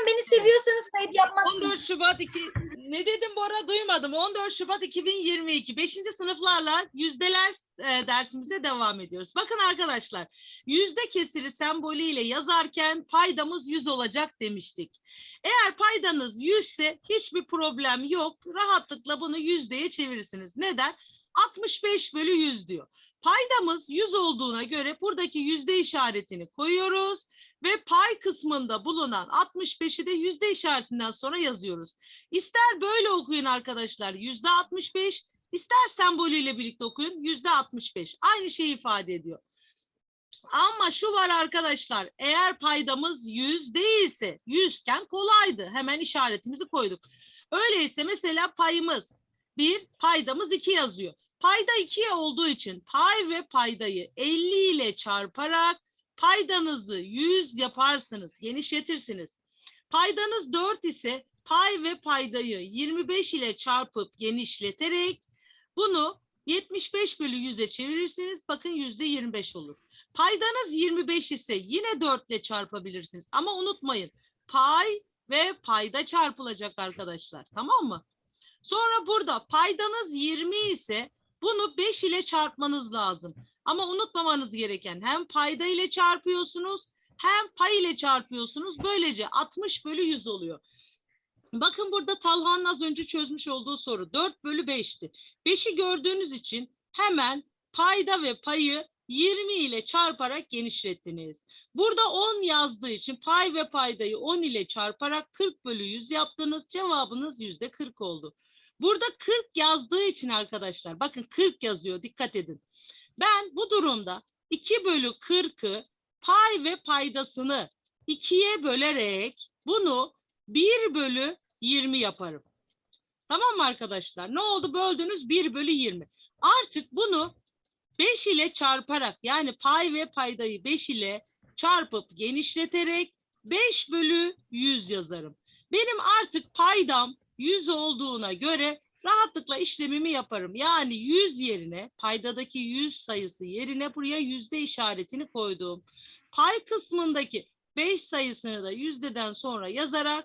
beni seviyorsanız kayıt yapmazsınız. 14 Şubat 2 ne dedim Bora duymadım. 14 Şubat 2022 5. sınıflarla yüzdeler e, dersimize devam ediyoruz. Bakın arkadaşlar yüzde kesiri sembolüyle yazarken paydamız 100 olacak demiştik. Eğer paydanız 100 ise hiçbir problem yok. Rahatlıkla bunu yüzdeye çevirirsiniz. Neden? 65 bölü 100 diyor. Paydamız 100 olduğuna göre buradaki yüzde işaretini koyuyoruz ve pay kısmında bulunan 65'i de yüzde işaretinden sonra yazıyoruz. İster böyle okuyun arkadaşlar yüzde 65, ister sembolüyle birlikte okuyun yüzde 65. Aynı şeyi ifade ediyor. Ama şu var arkadaşlar eğer paydamız 100 değilse 100 iken kolaydı. Hemen işaretimizi koyduk. Öyleyse mesela payımız 1, paydamız 2 yazıyor. Payda 2'ye olduğu için pay ve paydayı 50 ile çarparak paydanızı 100 yaparsınız, genişletirsiniz. Paydanız 4 ise pay ve paydayı 25 ile çarpıp genişleterek bunu 75 bölü 100'e çevirirsiniz. Bakın yüzde 25 olur. Paydanız 25 ise yine 4 ile çarpabilirsiniz. Ama unutmayın pay ve payda çarpılacak arkadaşlar. Tamam mı? Sonra burada paydanız 20 ise bunu 5 ile çarpmanız lazım. Ama unutmamanız gereken hem payda ile çarpıyorsunuz hem pay ile çarpıyorsunuz. Böylece 60 bölü 100 oluyor. Bakın burada Talhan'ın az önce çözmüş olduğu soru 4 bölü 5'ti. 5'i gördüğünüz için hemen payda ve payı 20 ile çarparak genişlettiniz. Burada 10 yazdığı için pay ve paydayı 10 ile çarparak 40 bölü 100 yaptınız. Cevabınız yüzde 40 oldu. Burada 40 yazdığı için arkadaşlar bakın 40 yazıyor dikkat edin. Ben bu durumda 2 bölü 40'ı pay ve paydasını 2'ye bölerek bunu 1 bölü 20 yaparım. Tamam mı arkadaşlar? Ne oldu? Böldünüz 1 bölü 20. Artık bunu 5 ile çarparak yani pay ve paydayı 5 ile çarpıp genişleterek 5 bölü 100 yazarım. Benim artık paydam 100 olduğuna göre rahatlıkla işlemimi yaparım. Yani 100 yerine paydadaki 100 sayısı yerine buraya yüzde işaretini koydum. Pay kısmındaki 5 sayısını da yüzdeden sonra yazarak